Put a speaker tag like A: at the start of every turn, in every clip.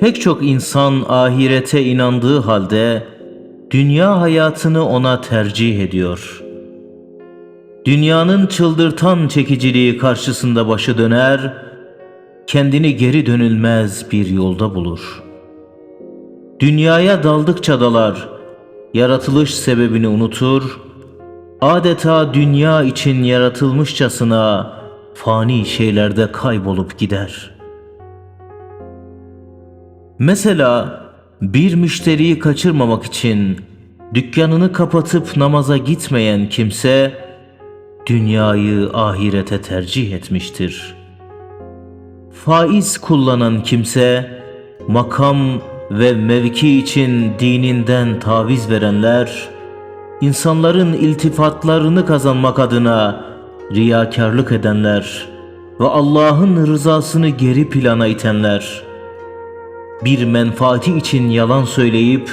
A: Pek çok insan ahirete inandığı halde dünya hayatını ona tercih ediyor. Dünyanın çıldırtan çekiciliği karşısında başı döner, kendini geri dönülmez bir yolda bulur. Dünyaya daldıkça dalar, yaratılış sebebini unutur, adeta dünya için yaratılmışçasına fani şeylerde kaybolup gider. Mesela bir müşteriyi kaçırmamak için dükkanını kapatıp namaza gitmeyen kimse dünyayı ahirete tercih etmiştir. Faiz kullanan kimse makam ve mevki için dininden taviz verenler insanların iltifatlarını kazanmak adına riyakarlık edenler ve Allah'ın rızasını geri plana itenler bir menfaati için yalan söyleyip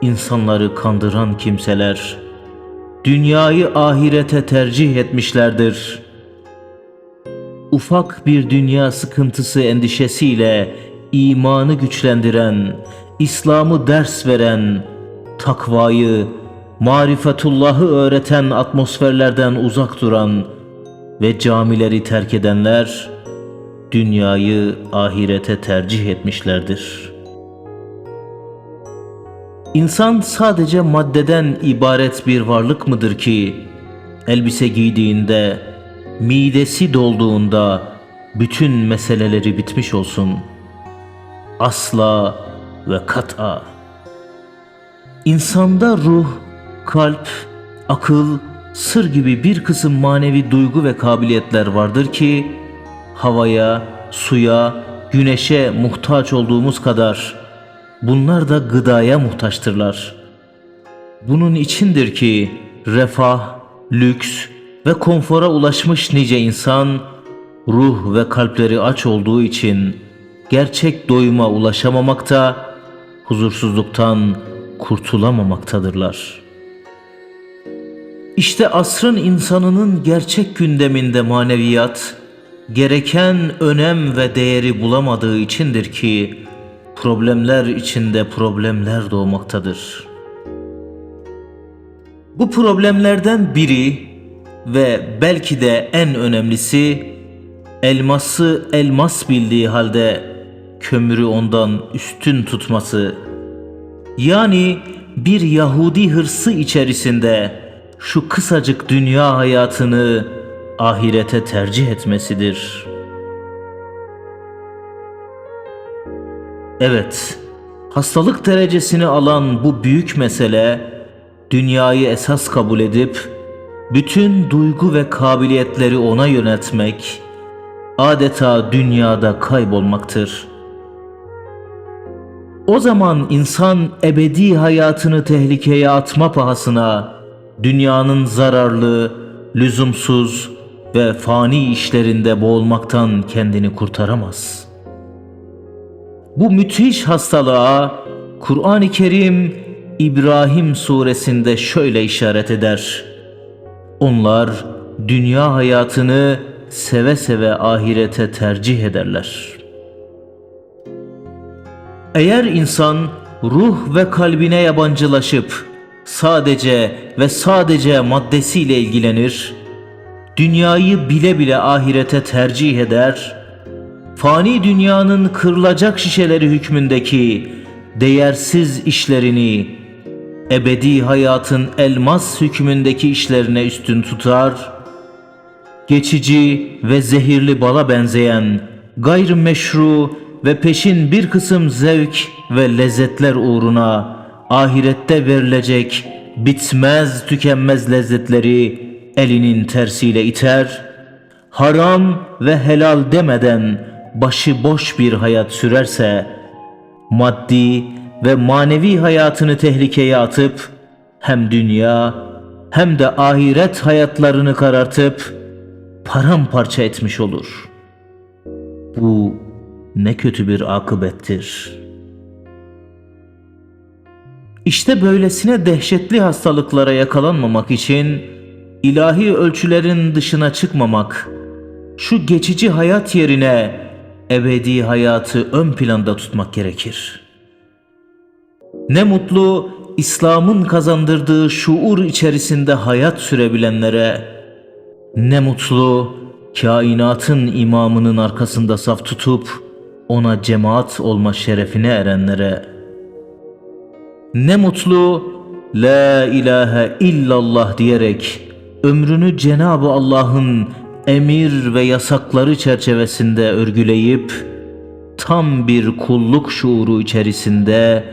A: insanları kandıran kimseler dünyayı ahirete tercih etmişlerdir. Ufak bir dünya sıkıntısı endişesiyle imanı güçlendiren, İslam'ı ders veren, takvayı, marifetullahı öğreten atmosferlerden uzak duran ve camileri terk edenler dünyayı ahirete tercih etmişlerdir. İnsan sadece maddeden ibaret bir varlık mıdır ki elbise giydiğinde, midesi dolduğunda bütün meseleleri bitmiş olsun? Asla ve kat'a. İnsanda ruh, kalp, akıl, sır gibi bir kısım manevi duygu ve kabiliyetler vardır ki havaya, suya, güneşe muhtaç olduğumuz kadar bunlar da gıdaya muhtaçtırlar. Bunun içindir ki refah, lüks ve konfora ulaşmış nice insan ruh ve kalpleri aç olduğu için gerçek doyuma ulaşamamakta, huzursuzluktan kurtulamamaktadırlar. İşte asrın insanının gerçek gündeminde maneviyat, gereken önem ve değeri bulamadığı içindir ki problemler içinde problemler doğmaktadır. Bu problemlerden biri ve belki de en önemlisi elması elmas bildiği halde kömürü ondan üstün tutması. Yani bir Yahudi hırsı içerisinde şu kısacık dünya hayatını ahirete tercih etmesidir. Evet, hastalık derecesini alan bu büyük mesele dünyayı esas kabul edip bütün duygu ve kabiliyetleri ona yöneltmek adeta dünyada kaybolmaktır. O zaman insan ebedi hayatını tehlikeye atma pahasına dünyanın zararlı, lüzumsuz ve fani işlerinde boğulmaktan kendini kurtaramaz. Bu müthiş hastalığa Kur'an-ı Kerim İbrahim suresinde şöyle işaret eder. Onlar dünya hayatını seve seve ahirete tercih ederler. Eğer insan ruh ve kalbine yabancılaşıp sadece ve sadece maddesiyle ilgilenir, dünyayı bile bile ahirete tercih eder, fani dünyanın kırılacak şişeleri hükmündeki değersiz işlerini, ebedi hayatın elmas hükmündeki işlerine üstün tutar, geçici ve zehirli bala benzeyen gayrimeşru ve peşin bir kısım zevk ve lezzetler uğruna ahirette verilecek bitmez tükenmez lezzetleri elinin tersiyle iter, haram ve helal demeden başı boş bir hayat sürerse, maddi ve manevi hayatını tehlikeye atıp, hem dünya hem de ahiret hayatlarını karartıp, paramparça etmiş olur. Bu ne kötü bir akıbettir. İşte böylesine dehşetli hastalıklara yakalanmamak için ilahi ölçülerin dışına çıkmamak, şu geçici hayat yerine ebedi hayatı ön planda tutmak gerekir. Ne mutlu İslam'ın kazandırdığı şuur içerisinde hayat sürebilenlere, ne mutlu kainatın imamının arkasında saf tutup ona cemaat olma şerefine erenlere. Ne mutlu La ilahe illallah diyerek ömrünü Cenab-ı Allah'ın emir ve yasakları çerçevesinde örgüleyip tam bir kulluk şuuru içerisinde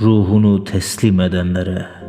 A: ruhunu teslim edenlere.''